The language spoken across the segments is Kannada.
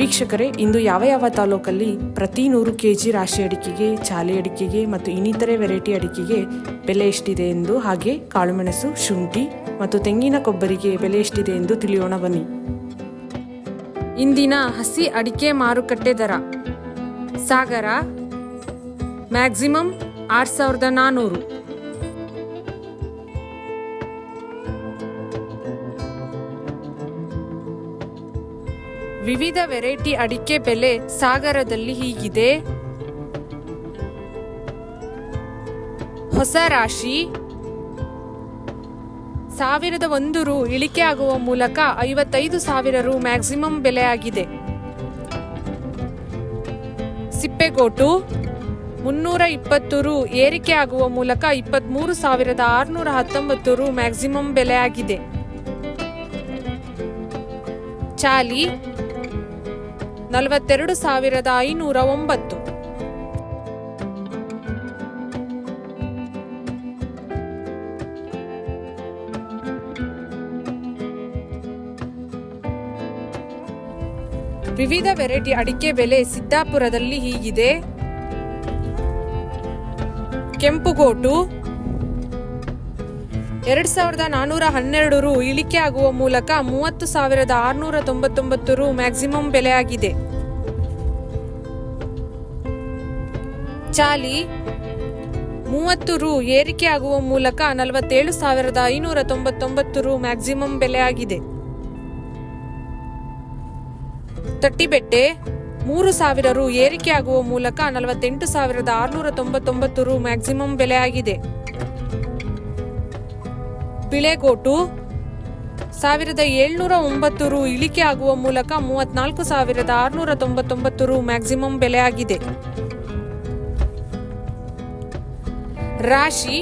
ವೀಕ್ಷಕರೇ, ಇಂದು ಯಾವ ಯಾವ ತಾಲೂಕಲ್ಲಿ ಪ್ರತಿ ನೂರು ಕೆ ಜಿ ರಾಶಿ ಅಡಿಕೆಗೆ, ಚಾಲೆ ಅಡಿಕೆಗೆ ಮತ್ತು ಇನ್ನಿತರೆ ವೆರೈಟಿ ಅಡಿಕೆಗೆ ಬೆಲೆ ಎಷ್ಟಿದೆ ಎಂದು ಹಾಗೆ ಕಾಳುಮೆಣಸು, ಶುಂಠಿ ಮತ್ತು ತೆಂಗಿನ ಕೊಬ್ಬರಿಗೆ ಬೆಲೆ ಎಷ್ಟಿದೆ ಎಂದು ತಿಳಿಯೋಣ ಬನ್ನಿ. ಇಂದಿನ ಹಸಿ ಅಡಿಕೆ ಮಾರುಕಟ್ಟೆ ದರ. ಸಾಗರ, ಮ್ಯಾಕ್ಸಿಮಮ್ ಆರು ಸಾವಿರದ ನಾನ್ನೂರು ವಿವಿಧ ವೆರೈಟಿ ಅಡಿಕೆ ಬೆಲೆ ಸಾಗರದಲ್ಲಿ ಹೀಗಿದೆ. ಹೊಸ ರಾಶಿ. ಸಾವಿರದ ಒಂದು ರು ಇಳಿಕೆ ಆಗುವ ಮೂಲಕ ಐವತ್ತೈದು ಸಾವಿರ ರು ಮ್ಯಾಕ್ಸಿಮಮ್ ಬೆಲೆ ಆಗಿದೆ ಸಿಪ್ಪೆಗೋಟು. ಮುನ್ನೂರ ಇಪ್ಪತ್ತು ರು ಏರಿಕೆ ಆಗುವ ಮೂಲಕ ಇಪ್ಪತ್ತ್ಮೂರು ಸಾವಿರದ ಆರುನೂರ ಹತ್ತೊಂಬತ್ತು ರು ಮ್ಯಾಕ್ಸಿಮಮ್ ಬೆಲೆ ಆಗಿದೆ ಚಾಲಿ. ನಲವತ್ತೆರಡು ಸಾವಿರದ ಐನೂರ ಒಂಬತ್ತು. ವಿವಿಧ ವೆರೈಟಿ ಅಡಿಕೆ ಬೆಲೆ ಸಿದ್ದಾಪುರದಲ್ಲಿ ಹೀಗಿದೆ. ಕೆಂಪುಗೋಟು ಎರಡ್ ಸಾವಿರದ ನಾನೂರ ಹನ್ನೆರಡು ರು ಇಳಿಕೆ ಆಗುವ ಮೂಲಕ ಮೂವತ್ತು ಸಾವಿರದ ಆರುನೂರ ತೊಂಬತ್ತೊಂಬತ್ತು ರು ಮ್ಯಾಕ್ಸಿಮಮ್ ಬೆಲೆ ಆಗಿದೆ ಚಾಲಿ, ಮೂವತ್ತು ರು ಏರಿಕೆ ಆಗುವ ಮೂಲಕ ನಲವತ್ತೇಳು ಸಾವಿರದ ಐನೂರ ತೊಂಬತ್ತೊಂಬತ್ತು ರು ಮ್ಯಾಕ್ಸಿಮಮ್ ಬೆಲೆ ಆಗಿದೆ ತಟ್ಟಿಬೆಟ್ಟೆ, ಮೂರು ಸಾವಿರ ರು ಏರಿಕೆ ಆಗುವ ಮೂಲಕ ನಲವತ್ತೆಂಟು ಸಾವಿರದ ಆರುನೂರ ತೊಂಬತ್ತೊಂಬತ್ತು ರು ಮ್ಯಾಕ್ಸಿಮಮ್ ಬೆಲೆ ಆಗಿದೆ ಬಿಳೆಗೋಟು ಸಾವಿರದ ಏಳ್ನೂರ ಒಂಬತ್ತು ರು ಇಳಿಕೆ ಆಗುವ ಮೂಲಕ ಮೂವತ್ನಾಲ್ಕು ಸಾವಿರದ ಆರುನೂರ ತೊಂಬತ್ತೊಂಬತ್ತು ರು ಮ್ಯಾಕ್ಸಿಮಮ್ ಬೆಲೆ ಆಗಿದೆ ರಾಶಿ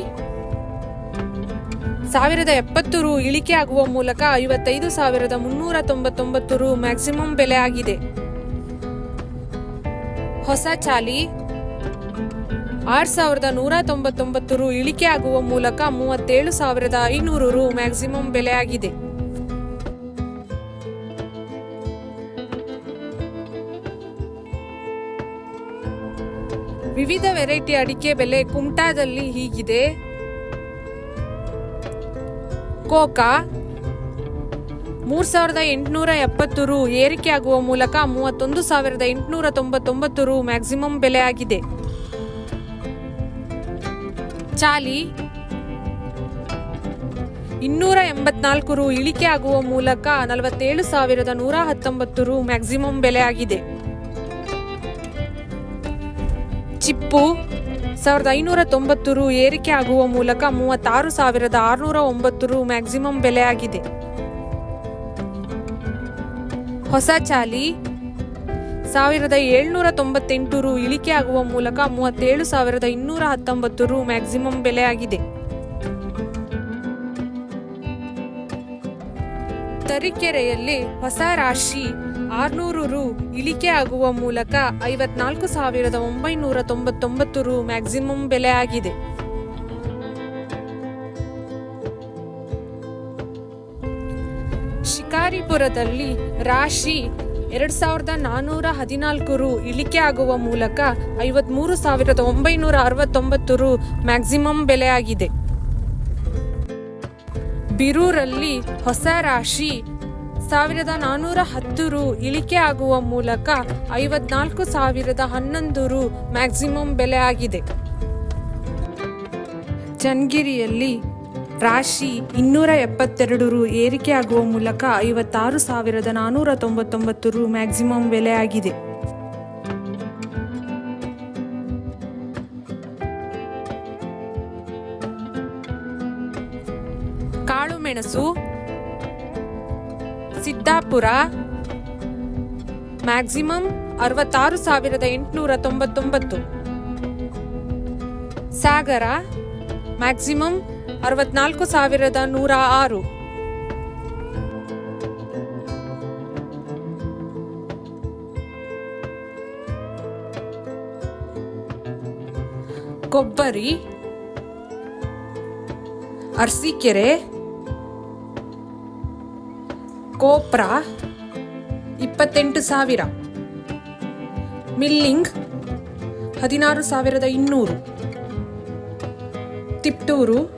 ಸಾವಿರದ ಎಪ್ಪತ್ತು ರು ಇಳಿಕೆ ಆಗುವ ಮೂಲಕ ಐವತ್ತೈದು ಸಾವಿರದ ಮುನ್ನೂರ ತೊಂಬತ್ತೊಂಬತ್ತು ರು ಮ್ಯಾಕ್ಸಿಮಮ್ ಬೆಲೆ ಆಗಿದೆ ಹೊಸ ಚಾಲಿ ಆರು ಸಾವಿರದ ನೂರ ತೊಂಬತ್ತೊಂಬತ್ತು ರು ಇಳಿಕೆ ಆಗುವ ಮೂಲಕ ಮೂವತ್ತೇಳು ಸಾವಿರದ ಐನೂರು ರು ಮ್ಯಾಕ್ಸಿಮಮ್ ಬೆಲೆಯಾಗಿದೆ. ವಿವಿಧ ವೆರೈಟಿ ಅಡಿಕೆ ಬೆಲೆ ಕುಮಟಾದಲ್ಲಿ ಹೀಗಿದೆ. ಕೋಕಾ ಮೂರ್ ಸಾವಿರದ ಎಂಟುನೂರ ಎಪ್ಪತ್ತು ರು ಏರಿಕೆ ಆಗುವ ಮೂಲಕ ಮೂವತ್ತೊಂದು ಸಾವಿರದ ಎಂಟುನೂರ ತೊಂಬತ್ತೊಂಬತ್ತು ರು ಮ್ಯಾಕ್ಸಿಮಮ್ ಬೆಲೆಯಾಗಿದೆ. ಚಾಲಿ. ಇನ್ನೂರ ಎಂಬತ್ನಾಲ್ಕು ರು ಇಳಿಕೆ ಆಗುವ ಮೂಲಕ ನಲವತ್ತೇಳು ಸಾವಿರದ ನೂರ ಹತ್ತೊಂಬತ್ತು ರು ಮ್ಯಾಕ್ಸಿಮಮ್ ಬೆಲೆ ಆಗಿದೆ. ಚಿಪ್ಪು, ಸಾವಿರದ ಐನೂರ ತೊಂಬತ್ತು ರು ಏರಿಕೆ ಆಗುವ ಮೂಲಕ ಮೂವತ್ತಾರು ಸಾವಿರದ ಆರುನೂರ ಒಂಬತ್ತು ರು ಮ್ಯಾಕ್ಸಿಮಮ್ ಬೆಲೆ ಆಗಿದೆ. ಹೊಸ ಚಾಲಿ ಸಾವಿರದ ಏಳ್ನೂರ ತೊಂಬತ್ತೆಂಟು ರು ಇಳಿಕೆ ಆಗುವ ಮೂಲಕ ಮೂವತ್ತೇಳು ಸಾವಿರದ ಇನ್ನೂರ ಹತ್ತೊಂಬತ್ತು ರು ಮ್ಯಾಕ್ಸಿಮಮ್ ಬೆಲೆ ಆಗಿದೆ. ತರೀಕೆರೆಯಲ್ಲಿ ಹೊಸ ರಾಶಿ ಆರ್ನೂರು ರು ಇಳಿಕೆ ಆಗುವ ಮೂಲಕ ಐವತ್ನಾಲ್ಕು ಸಾವಿರದ ಒಂಬೈನೂರ ತೊಂಬತ್ತೊಂಬತ್ತು ರು ಮ್ಯಾಕ್ಸಿಮಮ್ ಬೆಲೆ ಆಗಿದೆ. ಶಿಕಾರಿಪುರದಲ್ಲಿ ರಾಶಿ ಎರಡ್ ಸಾವಿರದ ನಾನೂರ ಹದಿನಾಲ್ಕು ರು ಇಳಿಕೆ ಆಗುವ ಮೂಲಕ ಐವತ್ಮೂರು ಸಾವಿರದ ಒಂಬೈನೂರ ಅರವತ್ತೊಂಬತ್ತು ರು ಮ್ಯಾಕ್ಸಿಮಮ್ ಬೆಲೆ ಆಗಿದೆ ಬಿರೂರಲ್ಲಿ ಹೊಸ ರಾಶಿ ಸಾವಿರದ ನಾನೂರ ಹತ್ತು ರು ಇಳಿಕೆ ಆಗುವ ಮೂಲಕ ಐವತ್ನಾಲ್ಕು ಸಾವಿರದ ಹನ್ನೊಂದು ರು ಮ್ಯಾಕ್ಸಿಮಮ್ ಬೆಲೆ ಆಗಿದೆ ಚನ್ನಗಿರಿಯಲ್ಲಿ ರಾಶಿ ಇನ್ನೂರ ಎಪ್ಪತ್ತೆರಡು ರು ಏರಿಕೆ ಆಗುವ ಮೂಲಕ ಐವತ್ತಾರು ಸಾವಿರದ ನಾನೂರ ತೊಂಬತ್ತೊಂಬತ್ತು ರು ಮ್ಯಾಕ್ಸಿಮಮ್ ಬೆಲೆ ಆಗಿದೆ. ಕಾಳುಮೆಣಸು, ಸಿದ್ದಾಪುರ, ಮ್ಯಾಕ್ಸಿಮಮ್ ಅರವತ್ತಾರು ಸಾವಿರದ ಎಂಟುನೂರ ತೊಂಬತ್ತೊಂಬತ್ತು. ಸಾಗರ, ಮ್ಯಾಕ್ಸಿಮಮ್ ಅರವತ್ನಾಲ್ಕು ಸಾವಿರದ ನೂರ ಆರು. ಕೊಬ್ಬರಿ ಅರ್ಸಿಕೆರೆ ಕೋಪ್ರ ಇಪ್ಪತ್ತೆಂಟು ಸಾವಿರ. ಮಿಲ್ಲಿಂಗ್ ಹದಿನಾರು ಸಾವಿರದ ಇನ್ನೂರು. ತಿಪ್ಟೂರು